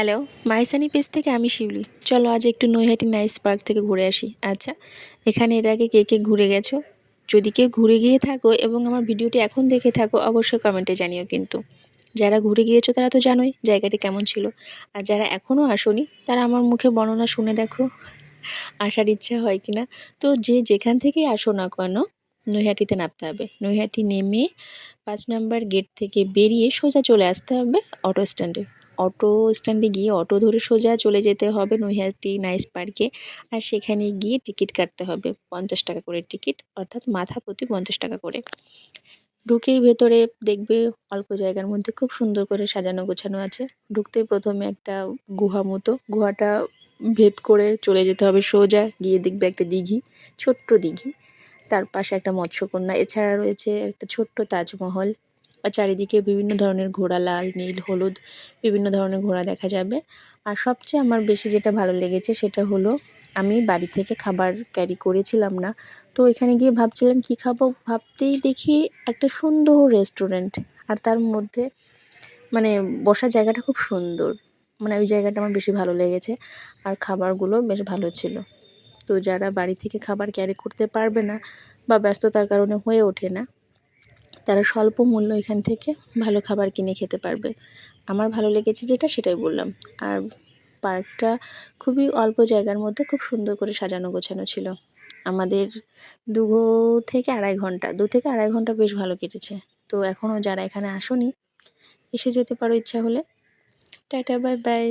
Hello মাইসানি page থেকে আমি শিউলি। চলো আজ একটু নৈহাটি নাইস পার্ক থেকে ঘুরে আসি। আচ্ছা এখানে এর আগে কে কে ঘুরে গেছো? যদি কেউ ঘুরে গিয়ে থাকো এবং আমার ভিডিওটি এখন দেখে থাকো, অবশ্যই কমেন্টে জানিও কিন্তু। যারা ঘুরে গিয়েছো তারা তো জানোই জায়গাটি কেমন ছিল। আর যারা এখনও আসনি, তারা আমার মুখে বর্ণনা শুনে দেখো, আসার ইচ্ছা হয় কি না তো যে যেখান থেকেই আসো না কেন, নৈহাটিতে নামতে হবে। নৈহাটি নেমে পাঁচ নাম্বার গেট থেকে বেরিয়ে সোজা চলে আসতে হবে অটো স্ট্যান্ডে অটো স্ট্যান্ডে গিয়ে অটো ধরে সোজা চলে যেতে হবে নৈহাটি নাইস পার্কে। আর সেখানে গিয়ে টিকিট কাটতে হবে পঞ্চাশ টাকা করে টিকিট, অর্থাৎ মাথা প্রতি পঞ্চাশ টাকা করে। ঢুকেই ভেতরে দেখবে অল্প জায়গার মধ্যে খুব সুন্দর করে সাজানো গোছানো আছে। ঢুকতেই প্রথমে একটা গুহা মতো, গুহাটা ভেদ করে চলে যেতে হবে সোজা, গিয়ে দেখবে একটা দিঘি, ছোট্ট দিঘি। তার পাশে একটা মৎস্যকন্যা, এছাড়া রয়েছে একটা ছোট্ট তাজমহল। আর চারিদিকে বিভিন্ন ধরনের ঘোড়া লাল, নীল, হলুদ, বিভিন্ন ধরনের ঘোড়া দেখা যাবে। আর সবচেয়ে আমার বেশি যেটা ভালো লেগেছে সেটা হলো, আমি বাড়ি থেকে খাবার ক্যারি করেছিলাম না। তো এখানে গিয়ে ভাবছিলাম, কী খাব? ভাবতেই দেখি একটা সুন্দর রেস্টুরেন্ট আর তার মধ্যে মানে বসার জায়গাটা খুব সুন্দর। মানে ওই জায়গাটা আমার বেশি ভালো লেগেছে আর খাবারগুলো বেশ ভালো ছিল। তো যারা বাড়ি থেকে খাবার ক্যারি করতে পারবে না বা ব্যস্ততার কারণে হয়ে ওঠে না তারা স্বল্প মূল্য এখান থেকে ভালো খাবার কিনে খেতে পারবে। আমার ভালো লেগেছে যেটা সেটাই বললাম। আর পার্কটা খুবই অল্প জায়গার মধ্যে খুব সুন্দর করে সাজানো গোছানো ছিল। আমাদের দু থেকে আড়াই ঘণ্টা, দু থেকে আড়াই ঘণ্টা বেশ ভালো কেটেছে। তো এখনও যারা এখানে আসোনি, এসে যেতে পারো ইচ্ছা হলে। টাটা, বাই বাই।